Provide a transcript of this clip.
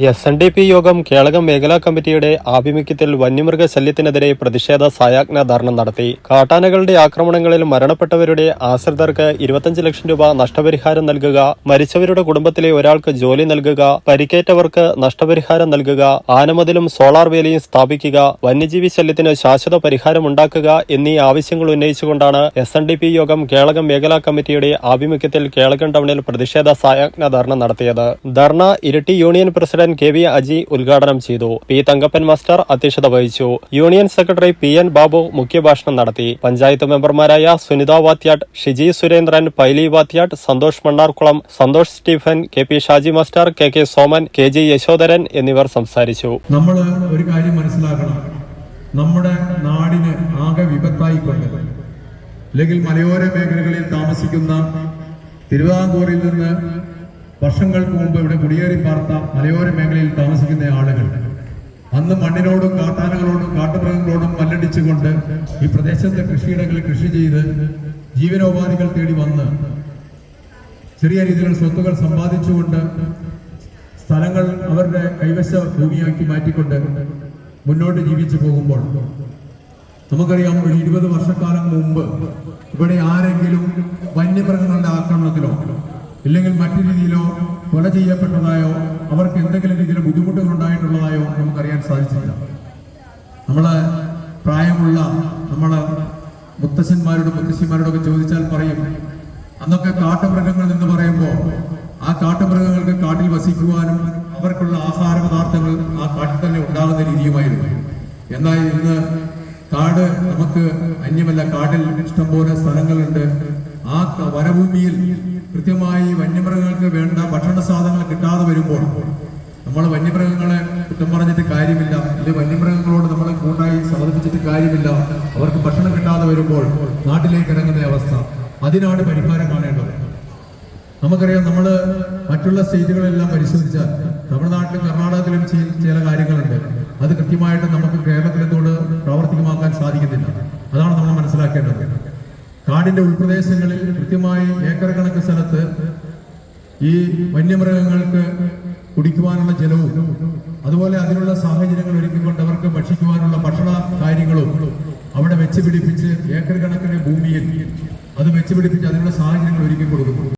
S N D P യോഗം കേളകം മേഖലാ കമ്മിറ്റിയുടെ ആഭിമുഖ്യത്തിൽ വന്യമൃഗ ശല്യത്തിനെതിരെ പ്രതിഷേധ സായാജ്ഞ ധർണ നടത്തി. കാട്ടാനകളുടെ ആക്രമണങ്ങളിൽ മരണപ്പെട്ടവരുടെ ആശ്രിതർക്ക് ഇരുപത്തഞ്ച് ലക്ഷം രൂപ നഷ്ടപരിഹാരം നൽകുക മരിച്ചവരുടെ കുടുംബത്തിലെ ഒരാൾക്ക് ജോലി നൽകുക പരിക്കേറ്റവർക്ക് നഷ്ടപരിഹാരം നൽകുക ആനമതിലും സോളാർ വേലിയും സ്ഥാപിക്കുക വന്യജീവി ശല്യത്തിന് ശാശ്വത പരിഹാരമുണ്ടാക്കുക എന്നീ ആവശ്യങ്ങൾ ഉന്നയിച്ചുകൊണ്ടാണ് എസ് എൻ ഡി പി യോഗം കേളകം മേഖലാ കമ്മിറ്റിയുടെ ആഭിമുഖ്യത്തിൽ കേളകം ടൗണിൽ പ്രതിഷേധ സായാജ്ഞ ധർണ നടത്തിയത്. Dharna Iratti union president K V Aji ഉദ്ഘാടനം ചെയ്തു. പി തങ്കപ്പൻ മാസ്റ്റർ അധ്യക്ഷത വഹിച്ചു. Union secretary P N Babu മുഖ്യഭാഷണം നടത്തി. പഞ്ചായത്ത് മെമ്പർമാരായ Sunitha Vathyattu Shiji Surendran Paili Vathyattu Santhosh Mannarkulam Santhosh Stephen K P Shaji master K K Soman K G Yasodharan എന്നിവർ സംസാരിച്ചു. നമ്മൾ ഒരു കാര്യം മനസ്സിലാക്കണം. നമ്മുടെ നാടിന് ആകെ വിപത്തായിക്കൊണ്ട് അല്ലെങ്കിൽ മലയോര മേഖലകളിൽ താമസിക്കുന്ന തിരുവിതാംകൂറിൽ നിന്ന് വർഷങ്ങൾക്ക് മുമ്പ് ഇവിടെ കുടിയേറി പാർത്ത മലയോര മേഖലയിൽ താമസിക്കുന്ന ആളുകൾ അന്ന് മണ്ണിനോടും കാട്ടാനകളോടും കാട്ടുമൃഗങ്ങളോടും മല്ലടിച്ചുകൊണ്ട് ഈ പ്രദേശത്തെ കൃഷിയിടങ്ങളിൽ കൃഷി ചെയ്ത് ജീവനോപാധികൾ തേടി വന്ന് ചെറിയ രീതിയിലുള്ള സ്വത്തുകൾ സമ്പാദിച്ചുകൊണ്ട് സ്ഥലങ്ങൾ അവരുടെ കൈവശ ഭൂമിയാക്കി മാറ്റിക്കൊണ്ട് മുന്നോട്ട് ജീവിച്ചു പോകുമ്പോൾ നമുക്കറിയാം ഒരു ഇരുപത് വർഷക്കാലം മുമ്പ് ഇവിടെ ആരെങ്കിലും വന്യമൃഗങ്ങളുടെ ആക്രമണത്തിലോ ഇല്ലെങ്കിൽ മറ്റു രീതിയിലോ കൊല ചെയ്യപ്പെട്ടതായോ അവർക്ക് എന്തെങ്കിലും രീതിയിൽ ബുദ്ധിമുട്ടുകൾ ഉണ്ടായിട്ടുള്ളതായോ നമുക്കറിയാൻ സാധിച്ചില്ല. നമ്മളെ പ്രായമുള്ള നമ്മളെ മുത്തശ്ശന്മാരോടും മുത്തശ്ശിമാരോടൊക്കെ ചോദിച്ചാൽ പറയും അന്നൊക്കെ കാട്ടുമൃഗങ്ങൾ എന്ന് പറയുമ്പോൾ ആ കാട്ടുമൃഗങ്ങൾക്ക് കാട്ടിൽ വസിക്കുവാനും അവർക്കുള്ള ആഹാര പദാർത്ഥങ്ങൾ ആ കാട്ടിൽ തന്നെ ഉണ്ടാകുന്ന രീതിയുമായിരുന്നു. എന്നാൽ ഇന്ന് കാട് നമുക്ക് അന്യമല്ല കാട്ടിൽ ഇഷ്ടംപോലെ സ്ഥലങ്ങളുണ്ട്. ആ വനഭൂമിയിൽ കൃത്യമായി വന്യമൃഗങ്ങൾക്ക് വേണ്ട ഭക്ഷണ സാധനങ്ങൾ കിട്ടാതെ വരുമ്പോൾ നമ്മൾ വന്യമൃഗങ്ങളെ കുറ്റം പറഞ്ഞിട്ട് കാര്യമില്ല. അല്ലെങ്കിൽ വന്യമൃഗങ്ങളോട് നമ്മൾ കൂട്ടായി സമർപ്പിച്ചിട്ട് കാര്യമില്ല. അവർക്ക് ഭക്ഷണം കിട്ടാതെ വരുമ്പോൾ നാട്ടിലേക്ക് ഇറങ്ങുന്ന അവസ്ഥ. അതിനാണ് പരിഹാരം കാണേണ്ടത്. നമുക്കറിയാം നമ്മൾ മറ്റുള്ള സ്റ്റേറ്റുകളെല്ലാം പരിശോധിച്ചാൽ തമിഴ്നാട്ടിലും കർണാടകത്തിലും ചില കാര്യങ്ങളുണ്ട്. അത് കൃത്യമായിട്ട് നമുക്ക് കേരളത്തിലെത്തോട് പ്രാവർത്തികമാക്കാൻ സാധിക്കുന്നില്ല. അതാണ് നമ്മൾ മനസ്സിലാക്കേണ്ടത്. കാടിന്റെ ഉൾപ്രദേശങ്ങളിൽ കൃത്യമായി ഏക്കർ കണക്ക് സ്ഥലത്ത് ഈ വന്യമൃഗങ്ങൾക്ക് കുടിക്കുവാനുള്ള ജലവും അതുപോലെ അതിനുള്ള സാഹചര്യങ്ങൾ ഒരുക്കിക്കൊണ്ട് അവർക്ക് ഭക്ഷിക്കുവാനുള്ള ഭക്ഷണ കാര്യങ്ങളും അവിടെ വെച്ച് പിടിപ്പിച്ച് ഏക്കർ കണക്കിന് ഭൂമിയിൽ അത് വെച്ച് പിടിപ്പിച്ച് അതിനുള്ള സാഹചര്യങ്ങൾ ഒരുക്കി കൊടുക്കുന്നു